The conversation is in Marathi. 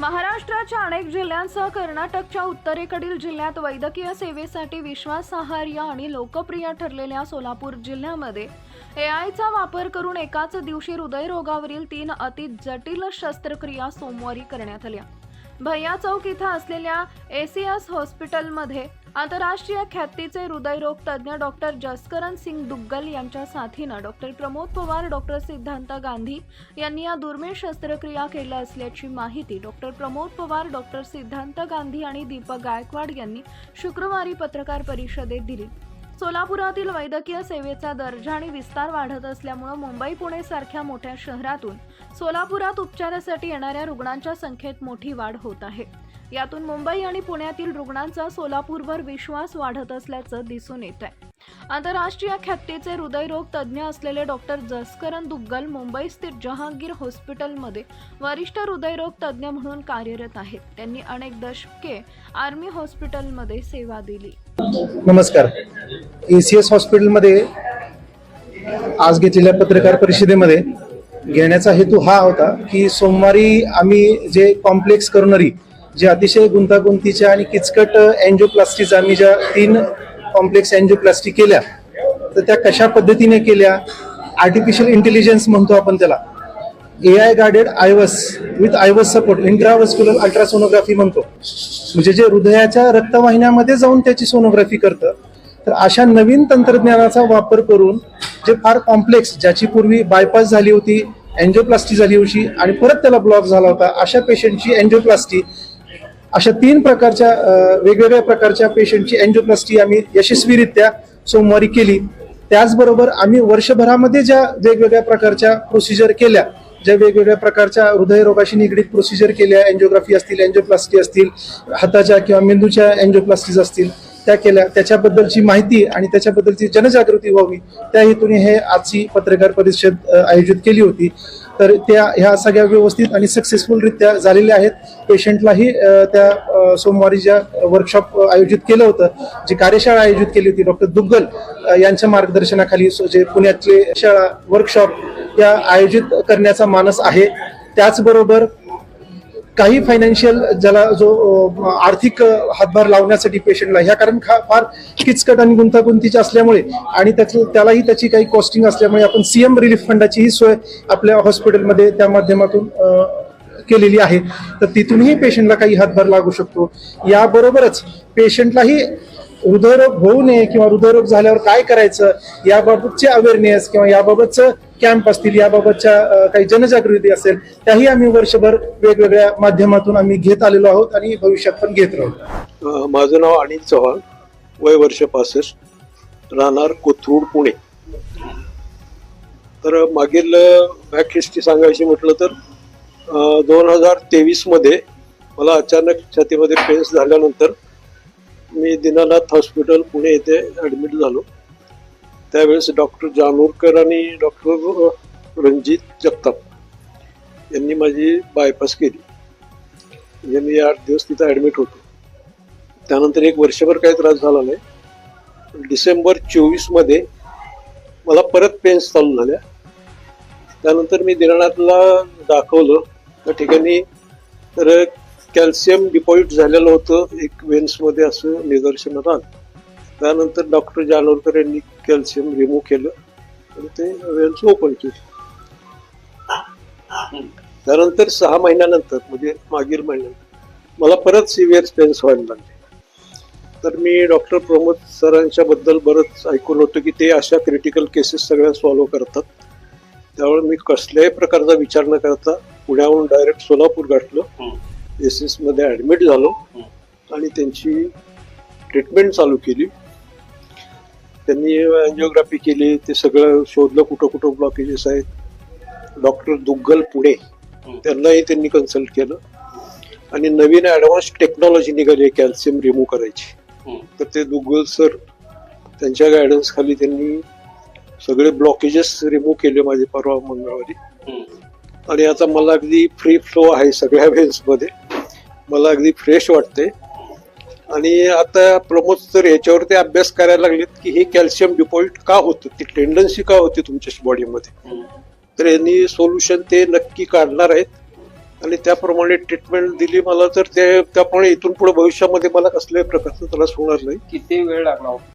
महाराष्ट्राच्या अनेक जिल्ह्यांसह कर्नाटकच्या उत्तरेकडील जिल्ह्यात वैद्यकीय सेवेसाठी विश्वासार्ह आणि लोकप्रिय ठरलेल्या सोलापूर जिल्ह्यामध्ये एआयचा वापर करून एकाच दिवशी हृदयरोगावरील तीन अति जटिल शस्त्रक्रिया सोमवारी करण्यात आल्या. भैया चौक इथं असलेल्या एसीएस हॉस्पिटलमध्ये आंतरराष्ट्रीय ख्यातीचे हृदयरोग तज्ज्ञ डॉक्टर जसकरण सिंग दुग्गल यांच्या साथीनं डॉक्टर प्रमोद पवार डॉक्टर सिद्धांत गांधी यांनी या दुर्मिळ शस्त्रक्रिया केल्या असल्याची माहिती डॉक्टर प्रमोद पवार डॉक्टर सिद्धांत गांधी आणि दीपक गायकवाड यांनी शुक्रवारी पत्रकार परिषदेत दिली. सोलापुरातील वैद्यकीय सेवेचा दर्जा आणि विस्तार वाढत असल्यामुळं मुंबई पुणे सारख्या मोठ्या शहरातून सोलापुरात उपचारासाठी येणाऱ्या रुग्णांच्या संख्येत मोठी वाढ होत आहे. यातून मुंबई आणि पुण्यातील रुग्णांचा सोलापूरवर विश्वास वाढत असल्याचं दिसून येत आहे आंतरराष्ट्रीय ख्यातीचे हृदयरोग तज्ज्ञ असलेले डॉक्टर जसकरन दुग्गल मुंबई स्थित जहांगीर हॉस्पिटलमध्ये वरिष्ठ हृदयरोग तज्ज्ञ म्हणून कार्यरत आहेत. त्यांनी अनेक दशके आर्मी हॉस्पिटलमध्ये सेवा दिली. नमस्कार. ए सी एस हॉस्पिटलमध्ये आज घेतलेल्या पत्रकार परिषदेमध्ये घेण्याचा हेतू हा होता की सोमवारी आम्ही जे कॉम्प्लेक्स करणारी जे अतिशय गुंतागुंतीच्या आणि किचकट अँजिओप्लास्टीचा आम्ही ज्या तीन कॉम्प्लेक्स अँजिओप्लास्टी केल्या तर त्या कशा पद्धतीने केल्या? आर्टिफिशियल इंटेलिजन्स म्हणतो आपण त्याला. A I guarded IVUS with IVUS support intravascular ultrasonography म्हणतो. म्हणजे जे हृदयाच्या रक्तवाहिन्यामध्ये जाऊन त्याची सोनोग्राफी करतं तर अशा नवीन तंत्रज्ञानाचा वापर करून जे फार कॉम्प्लेक्स ज्याची पूर्वी बायपास झाली होती अँजिओप्लास्टी झाली होती आणि परत त्याला ब्लॉक झाला होता अशा पेशंटची अँजिओप्लास्टी अशा तीन प्रकारच्या वेगवेगळ्या प्रकारच्या पेशंटची अँजिओप्लास्टी आम्ही यशस्वीरित्या सोमवारी केली. त्याचबरोबर आम्ही वर्षभरामध्ये ज्या वेगवेगळ्या प्रकारच्या प्रोसिजर केल्या ज्या वेगवेगळ्या प्रकारच्या हृदयरोगाशी निगडीत प्रोसिजर केल्या अँजिओग्राफी असतील अँजिओप्लास्टी असतील हाताच्या किंवा मेंदूच्या अँजिओप्लास्टीज असतील त्या केल्या. त्याच्याबद्दलची माहिती आणि त्याच्याबद्दलची जनजागृती व्हावी. त्या हेतूने हे आजची पत्रकार परिषद आयोजित केली होती. तर त्या ह्या सगळ्या व्यवस्थित आणि सक्सेसफुलरित्या झालेल्या आहेत. पेशंटलाही त्या सोमवारी ज्या वर्कशॉप आयोजित केलं होतं जी कार्यशाळा आयोजित केली होती डॉक्टर दुग्गल यांच्या मार्गदर्शनाखाली जे पुण्यातले शाळा वर्कशॉप या आयोजित करण्याचा मानस आहे. त्याचबरोबर काही फायनान्शियल ज्याला जो आर्थिक हातभार लावण्यासाठी पेशंटला ह्या कारण खा- फार किचकट आणि गुंतागुंतीच्या असल्यामुळे आणि त्याचं त्यालाही त्याची काही कॉस्टिंग असल्यामुळे आपण सीएम रिलीफ फंडाची ही सोय आपल्या हॉस्पिटलमध्ये त्या माध्यमातून केलेली आहे. तर तिथूनही पेशंटला काही हातभार लागू शकतो. याबरोबरच पेशंटलाही हृदयरोग होऊ नये किंवा हृदयरोग झाल्यावर काय करायचं याबाबतचे अवेअरनेस किंवा याबाबतचं कॅम्प असतील याबाबतच्या काही जनजागृती असेल त्याही आम्ही वर्षभर वेगवेगळ्या माध्यमातून आम्ही घेत आलेलो आहोत आणि भविष्यात पण घेत राहू. माझं नाव अनिल चव्हाण वय वर्ष पासष्ट राहणार कोथरूड पुणे. तर मागील बॅक हिस्ट्री सांगायची म्हटलं तर दोन हजार तेवीसमध्ये मला अचानक छातीमध्ये पेन्स झाल्यानंतर मी दीनानाथ हॉस्पिटल पुणे येथे ॲडमिट झालो. त्यावेळेस डॉक्टर जानोरकर आणि डॉक्टर रणजित जगताप यांनी माझी बायपास केली. म्हणजे मी आठ दिवस तिथं ॲडमिट होतो. त्यानंतर एक वर्षभर काही त्रास झाला नाही. डिसेंबर चोवीसमध्ये मला परत पेन्स चालू झाल्या. त्यानंतर मी दिनानाथला दाखवलं. त्या ठिकाणी तर कॅल्शियम डिपॉझिट झालेलं होतं. एक वेन्समध्ये असं निदर्शनात आलं. त्यानंतर डॉक्टर जानोरकर यांनी कॅल्शियम रिमूव्ह केलं आणि ते वेन्स ओपन केले त्यानंतर सहा महिन्यानंतर म्हणजे मागील महिन्यानंतर मला परत सिव्हिअर पेन्स व्हायला लागले. तर मी डॉक्टर प्रमोद सरांच्या बद्दल बरंच ऐकून होतं की ते अशा क्रिटिकल केसेस सगळ्या सॉल्व्ह करतात. त्यामुळे मी कसल्याही प्रकारचा विचार न करता पुण्याहून डायरेक्ट सोलापूर गाठलं. एस एसमध्ये ऍडमिट झालो. आणि त्यांची ट्रीटमेंट चालू केली. त्यांनी अँजिओग्राफी केली ते सगळं शोधलं कुठं कुठं ब्लॉकेजेस आहेत. डॉक्टर दुग्गल पुणे त्यांनाही त्यांनी कन्सल्ट केलं. आणि नवीन ऍडव्हान्स टेक्नॉलॉजी निघाली कॅल्शियम रिमूव्ह करायची. तर ते दुग्गल सर त्यांच्या गायडन्स खाली त्यांनी सगळे ब्लॉकेजेस रिमूव्ह केले माझे परवा मंगळवारी. आणि आता मला अगदी फ्री फ्लो आहे सगळ्या वेन्समध्ये. मला अगदी फ्रेश वाटते आणि आता प्रमोद सर याच्यावरती अभ्यास करायला लागलेत की हे कॅल्शियम डिपॉझिट का होतं? ती टेंडन्सी का होती तुमच्या बॉडीमध्ये? तर यांनी सोल्युशन ते नक्की काढणार आहेत. आणि त्याप्रमाणे ट्रीटमेंट दिली मला तर ते त्याप्रमाणे इथून पुढे भविष्यामध्ये मला कसल्याही प्रकारचा त्रास होणार नाही. किती वेळ लागला? होता